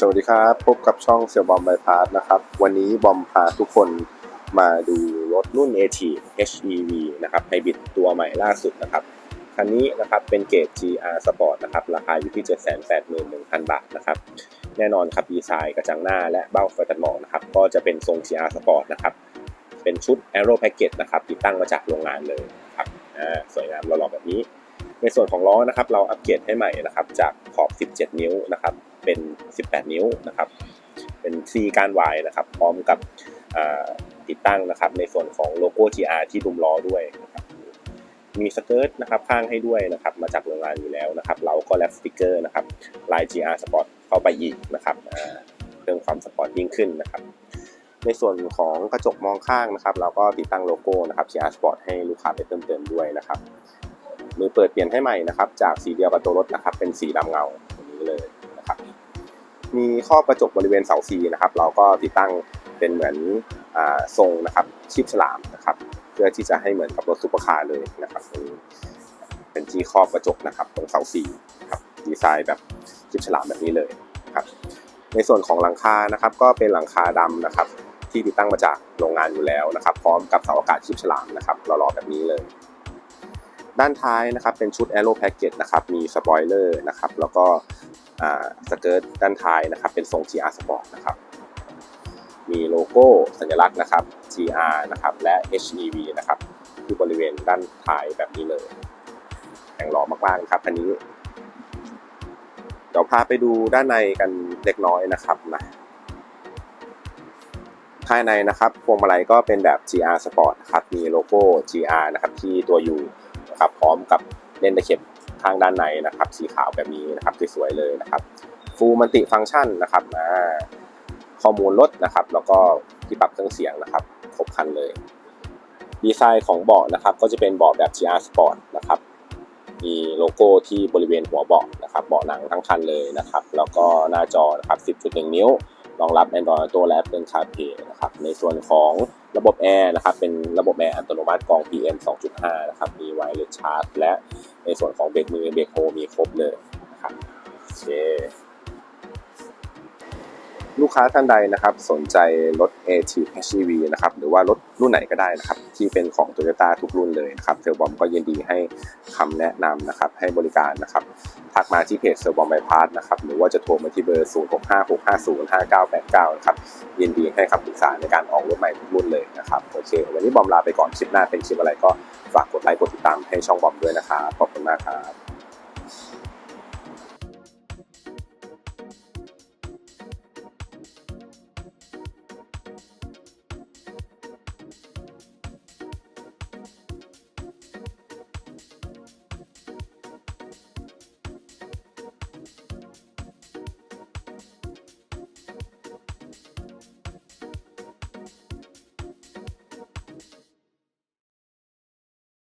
สวัสดีครับพบกับช่องเซี่ยวบอมไบพาสนะครับ วันนี้บอมพาทุกคนมาดูรถรุ่น AT HEV นะครับไฮบริดตัวใหม่ล่าสุดนะครับ คันนี้นะครับเป็นเกรด GR Sport นะครับ ราคาอยู่ที่ 781,000 บาทนะครับ แน่นอนครับดีไซน์กระจังหน้าและเบ้าไฟตัดหมอกนะครับ ก็จะเป็นทรง GR Sport นะครับ เป็นชุด Aero Package นะครับ ติดตั้งมาจากโรงงานเลยครับอ่าสวยงามหล่อๆแบบนี้ ในส่วนของล้อนะครับ เราอัปเกรดให้ใหม่นะครับ จากขอบ 17 นิ้วนะครับ เป็น 18 นิ้วนะครับ เป็น C การวายนะครับ พร้อมกับติดตั้งนะครับ ในส่วนของโลโก้ GR ที่ดุมล้อด้วยนะครับ มีสเกิร์ตนะครับข้างให้ด้วยนะครับ มาจากโรงงานอยู่แล้วนะครับ เราก็แลปสติกเกอร์นะครับลาย GR Sport เข้าไปอีกนะครับเพิ่มความสปอร์ตยิ่งขึ้นนะครับในส่วนของกระจกมองข้างนะครับ เราก็ติดตั้งโลโก้นะครับ GR Sport ให้ลูกค้าไปเติมเติมด้วยนะครับมือเปิดเปลี่ยนให้ใหม่นะครับ จากสีเดียวกับตัวรถนะครับ เป็นสีดำเงาอย่างนี้เลย มีครอบกระจกบริเวณเสาซีนะครับ เราก็ติดตั้งเป็นเหมือนอทรงนะครับชีพฉลามนะครับ เพื่อที่จะให้เหมือนกับรถซุปเปอร์คาร์เลยนะครับเป็นเป็นที่ครอบกระจกนะครับตรงเสาซีครับดีไซน์แบบชีพฉลามแบบนี้เลยครับในส่วนของหลังคานะครับ ก็เป็นหลังคาดำนะครับ ที่ติดตั้งมาจากโรงงานอยู่แล้วนะครับ พร้อมกับเสาอากาศชีพฉลามนะครับหล่อๆแบบนี้เลยด้านท้ายนะครับเป็นชุด Aero Package นะครับมีสปอยเลอร์นะครับแล้วก็ สเกิร์ตด้านท้ายนะครับ เป็นทรง GR Sport นะครับ มีโลโก้สัญลักษณ์นะครับ GR นะครับ และ HEV นะครับที่บริเวณด้านท้ายแบบนี้เลยแต่งหล่อมากๆนะครับคันนี้ เดี๋ยวพาไปดูด้านในกันเล็กน้อยนะครับนะภายในนะครับพวงมาลัยก็เป็นแบบ GR Sport ครับ มีโลโก้ GR นะครับ ที่ตัว U นะครับ พร้อมกับเลนส์ตะเข็บ ข้างด้านในนะครับสีขาวแบบนี้นะครับสวยๆเลยนะครับฟูมัลติฟัง c t ชันนะครับอ่าข้อมูลรถนะครับ แล้วก็ที่ปรับเครื่องเสียงนะครับครบครันเลย ดีไซน์ของเบาะนะครับ ก็จะเป็นเบาะแบบ GR Sport นะครับมีโลโก้ที่บริเวณหัวเบาะนะครับเบาะหนังทั้งคันเลยนะครับ แล้วก็หน้าจอนะครับ 10.1 นิ้วรองรับ Android Auto และ Apple CarPlay นะครับในส่วนของ ระบบแอร์นะครับเป็นระบบแอร์อัตโนมัติกอง PM 2.5 นะครับมีไวเลสชาร์จและในส่วนของเบรกมือเบรกโฮมีครบเลยนะครับโอเคลูกค้าท่านใดนะครับสนใจรถ AT HEV นะครับหรือว่ารถรุ่นไหนก็ได้นะครับที่เป็นของ Toyota ทุกรุ่นเลยนะครับเซลบอมก็ยินดีให้คำแนะนำนะครับให้บริการนะครับ ทักมาที่เพจเซอร์บอมไบพาสนะครับหรือว่าจะโทรมาที่เบอร์ 0 6 5 6 5 0 5 9 8 9 นะครับยินดีให้คำปรึกษาในการออกรถใหม่ทุกรุ่นเลยนะครับโอเค วันนี้บอมลาไปก่อนคลิปหน้าเป็นคลิปอะไรก็ฝากกดไลค์กดติดตามให้ช่องบอมด้วยนะครับขอบคุณมากครับ